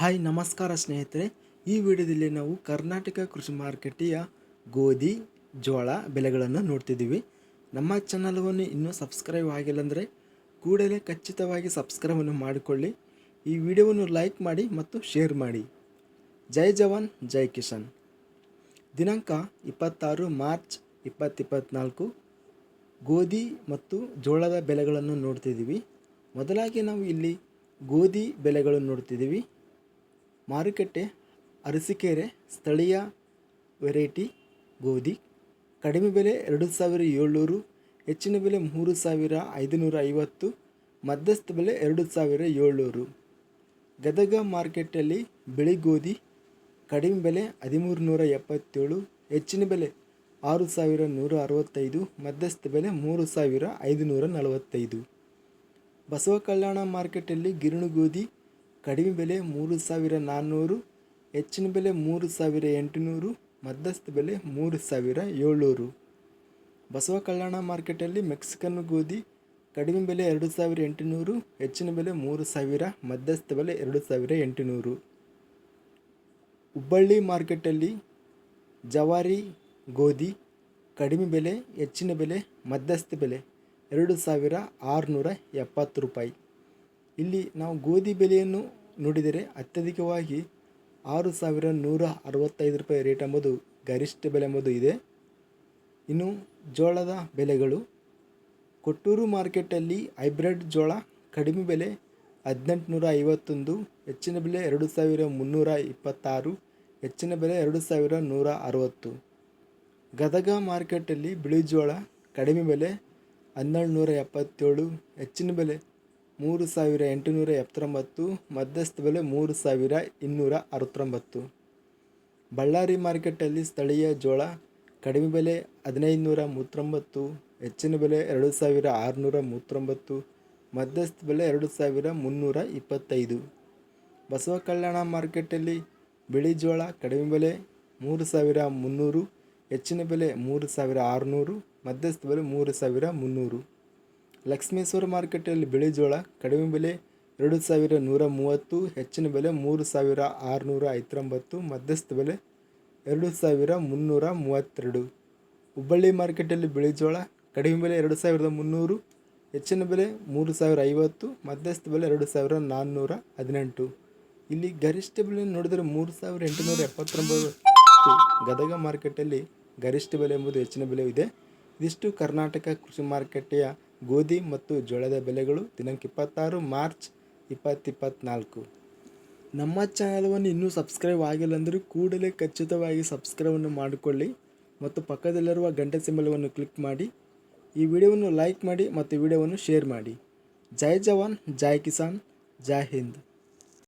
Hi, ನಮಸ್ಕಾರ ಸ್ನೇಹಿತರೆ. ಈ ವಿಡಿಯೋದಲ್ಲಿ ನಾವು ಕರ್ನಾಟಕ ಕೃಷಿ ಮಾರುಕಟ್ಟೆಯ ಗೋಧಿ ಜೋಳ ಬೆಲೆಗಳನ್ನು ನೋಡ್ತಿದ್ದೀವಿ. ನಮ್ಮ ಚಾನಲ್ವನ್ನು ಇನ್ನೂ ಸಬ್ಸ್ಕ್ರೈಬ್ ಆಗಿಲ್ಲ ಅಂದರೆ ಕೂಡಲೇ ಖಚಿತವಾಗಿ ಸಬ್ಸ್ಕ್ರೈಬನ್ನು ಮಾಡಿಕೊಳ್ಳಿ. ಈ ವಿಡಿಯೋವನ್ನು ಲೈಕ್ ಮಾಡಿ ಮತ್ತು ಶೇರ್ ಮಾಡಿ. ಜೈ ಜವಾನ್, ಜೈ ಕಿಶನ್ ದಿನಾಂಕ ಇಪ್ಪತ್ತಾರು ಮಾರ್ಚ್ ಇಪ್ಪತ್ತಿಪ್ಪತ್ನಾಲ್ಕು. ಗೋಧಿ ಮತ್ತು ಜೋಳದ ಬೆಲೆಗಳನ್ನು ನೋಡ್ತಿದ್ದೀವಿ. ಮೊದಲಾಗಿ ನಾವು ಇಲ್ಲಿ ಗೋಧಿ ಬೆಲೆಗಳನ್ನು ನೋಡ್ತಿದ್ದೀವಿ. ಮಾರುಕಟ್ಟೆ, ಅರಸೀಕೆರೆ, ಸ್ಥಳೀಯ ವೆರೈಟಿ ಗೋಧಿ, ಕಡಿಮೆ ಬೆಲೆ ಎರಡು ಸಾವಿರ ಏಳ್ನೂರು, ಹೆಚ್ಚಿನ ಬೆಲೆ ಮೂರು ಸಾವಿರ ಐದುನೂರ ಐವತ್ತು, ಮಧ್ಯಸ್ಥ ಬೆಲೆ ಎರಡು ಸಾವಿರ ಏಳ್ನೂರು. ಗದಗ ಮಾರ್ಕೆಟಲ್ಲಿ ಬಿಳಿ ಗೋಧಿ, ಕಡಿಮೆ ಬೆಲೆ ಹದಿಮೂರು ನೂರ ಎಪ್ಪತ್ತೇಳು, ಹೆಚ್ಚಿನ ಬೆಲೆ ಆರು ಸಾವಿರ ನೂರ ಅರವತ್ತೈದು, ಮಧ್ಯಸ್ಥ ಬೆಲೆ ಮೂರು ಸಾವಿರ ಐದುನೂರ ನಲವತ್ತೈದು. ಬಸವ ಕಲ್ಯಾಣ ಮಾರ್ಕೆಟಲ್ಲಿ ಗಿರಣು ಗೋಧಿ ಕಡಿಮೆ ಬೆಲೆ ಮೂರು ಸಾವಿರ ನಾನ್ನೂರು, ಹೆಚ್ಚಿನ ಬೆಲೆ ಮೂರು ಸಾವಿರ ಎಂಟುನೂರು, ಮಧ್ಯಸ್ಥ ಬೆಲೆ ಮೂರು ಸಾವಿರ ಏಳ್ನೂರು. ಬಸವ ಕಲ್ಯಾಣ ಮಾರ್ಕೆಟಲ್ಲಿ ಮೆಕ್ಸಿಕನ್ ಗೋಧಿ ಕಡಿಮೆ ಬೆಲೆ ಎರಡು ಸಾವಿರ ಎಂಟುನೂರು, ಹೆಚ್ಚಿನ ಬೆಲೆ ಮೂರು ಸಾವಿರ, ಮಧ್ಯಸ್ಥ ಬೆಲೆ ಎರಡು ಸಾವಿರ ಎಂಟುನೂರು. ಹುಬ್ಬಳ್ಳಿ ಮಾರ್ಕೆಟಲ್ಲಿ ಜವಾರಿ ಗೋಧಿ ಕಡಿಮೆ ಬೆಲೆ, ಹೆಚ್ಚಿನ ಬೆಲೆ, ಮಧ್ಯಸ್ಥ ಬೆಲೆ ಎರಡು ಸಾವಿರ ಆರುನೂರ ಎಪ್ಪತ್ತು ರೂಪಾಯಿ. ಇಲ್ಲಿ ನಾವು ಗೋಧಿ ಬೆಲೆಯನ್ನು ನೋಡಿದರೆ ಅತ್ಯಧಿಕವಾಗಿ ಆರು ಸಾವಿರ ನೂರ ಅರವತ್ತೈದು ರೂಪಾಯಿ ರೇಟ್ ಎಂಬುದು ಗರಿಷ್ಠ ಬೆಲೆ ಎಂಬುದು ಇದೆ. ಇನ್ನು ಜೋಳದ ಬೆಲೆಗಳು, ಕೊಟ್ಟೂರು ಮಾರ್ಕೆಟಲ್ಲಿ ಹೈಬ್ರಿಡ್ ಜೋಳ ಕಡಿಮೆ ಬೆಲೆ ಹದಿನೆಂಟುನೂರ ಐವತ್ತೊಂದು ಹೆಚ್ಚಿನ ಬೆಲೆ ಎರಡು ಸಾವಿರ ಮುನ್ನೂರ ಇಪ್ಪತ್ತಾರು, ಹೆಚ್ಚಿನ ಬೆಲೆ ಎರಡು ಸಾವಿರ ನೂರ ಅರವತ್ತು. ಗದಗ ಮಾರ್ಕೆಟಲ್ಲಿ ಬಿಳಿ ಜೋಳ ಕಡಿಮೆ ಬೆಲೆ ಹನ್ನೆರಡು ನೂರ ಎಪ್ಪತ್ತೇಳು, ಹೆಚ್ಚಿನ ಬೆಲೆ ಮೂರು ಸಾವಿರ ಎಂಟುನೂರ ಎಪ್ಪತ್ತೊಂಬತ್ತು, ಮಧ್ಯಸ್ಥ ಬೆಲೆ ಮೂರು ಸಾವಿರ ಇನ್ನೂರ ಅರವತ್ತೊಂಬತ್ತು. ಬಳ್ಳಾರಿ ಮಾರ್ಕೆಟಲ್ಲಿ ಸ್ಥಳೀಯ ಜೋಳ ಕಡಿಮೆ ಬೆಲೆ ಹದಿನೈದು ನೂರ ಮೂವತ್ತೊಂಬತ್ತು, ಹೆಚ್ಚಿನ ಬೆಲೆ ಎರಡು ಸಾವಿರ ಆರುನೂರ ಮೂವತ್ತೊಂಬತ್ತು, ಮಧ್ಯಸ್ಥ ಬೆಲೆ ಎರಡು ಸಾವಿರ ಮುನ್ನೂರ ಇಪ್ಪತ್ತೈದು. ಬಸವ ಕಲ್ಯಾಣ ಮಾರ್ಕೆಟಲ್ಲಿ ಬಿಳಿ ಜೋಳ ಕಡಿಮೆ ಬೆಲೆ ಮೂರು ಸಾವಿರ ಮುನ್ನೂರು, ಹೆಚ್ಚಿನ ಬೆಲೆ ಮೂರು ಸಾವಿರ ಆರುನೂರು, ಮಧ್ಯಸ್ಥ ಬೆಲೆ ಮೂರು ಸಾವಿರ ಮುನ್ನೂರು. ಲಕ್ಷ್ಮೇಶ್ವರ ಮಾರುಕಟ್ಟೆಯಲ್ಲಿ ಬಿಳಿ ಜೋಳ, ಕಡಿಮೆ ಬೆಲೆ ಎರಡು ಸಾವಿರ ನೂರ ಮೂವತ್ತು, ಹೆಚ್ಚಿನ ಬೆಲೆ ಮೂರು ಸಾವಿರ ಆರುನೂರ ಐವತ್ತೊಂಬತ್ತು, ಮಧ್ಯಸ್ಥ ಬೆಲೆ ಎರಡು ಸಾವಿರ ಮುನ್ನೂರ ಮೂವತ್ತೆರಡು. ಹುಬ್ಬಳ್ಳಿ ಮಾರುಕಟ್ಟೆಯಲ್ಲಿ ಬಿಳಿ ಜೋಳ, ಕಡಿಮೆ ಬೆಲೆ ಎರಡು ಸಾವಿರದ ಮುನ್ನೂರು, ಹೆಚ್ಚಿನ ಬೆಲೆ ಮೂರು ಸಾವಿರ ಐವತ್ತು, ಮಧ್ಯಸ್ಥ ಬೆಲೆ ಎರಡು ಸಾವಿರ ನಾನ್ನೂರ ಹದಿನೆಂಟು. ಇಲ್ಲಿ ಗರಿಷ್ಠ ಬೆಲೆ ನೋಡಿದರೆ ಮೂರು ಸಾವಿರ ಎಂಟುನೂರ ಎಪ್ಪತ್ತೊಂಬತ್ತು. ಗದಗ ಮಾರುಕಟ್ಟೆಯಲ್ಲಿ ಗರಿಷ್ಠ ಬೆಲೆ ಎಂಬುದು ಹೆಚ್ಚಿನ ಬೆಲೆ ಇದೆ. ಇದಿಷ್ಟು ಕರ್ನಾಟಕ ಕೃಷಿ ಮಾರುಕಟ್ಟೆಯ ಗೋಧಿ ಮತ್ತು ಜೋಳದ ಬೆಲೆಗಳು ದಿನಾಂಕ ಇಪ್ಪತ್ತಾರು ಮಾರ್ಚ್ ಇಪ್ಪತ್ತಿಪ್ಪತ್ನಾಲ್ಕು. ನಮ್ಮ ಚಾನಲ್ವನ್ನು ಇನ್ನೂ ಸಬ್ಸ್ಕ್ರೈಬ್ ಆಗಿಲ್ಲ ಅಂದರೆ ಕೂಡಲೇ ಖಚಿತವಾಗಿ ಸಬ್ಸ್ಕ್ರೈಬನ್ನು ಮಾಡಿಕೊಳ್ಳಿ ಮತ್ತು ಪಕ್ಕದಲ್ಲಿರುವ ಗಂಟೆ ಸಿಂಬಲವನ್ನು ಕ್ಲಿಕ್ ಮಾಡಿ, ಈ ವಿಡಿಯೋವನ್ನು ಲೈಕ್ ಮಾಡಿ ಮತ್ತು ವಿಡಿಯೋವನ್ನು ಶೇರ್ ಮಾಡಿ. ಜೈ ಜವಾನ್, ಜೈ ಕಿಸಾನ್, ಜೈ ಹಿಂದ್.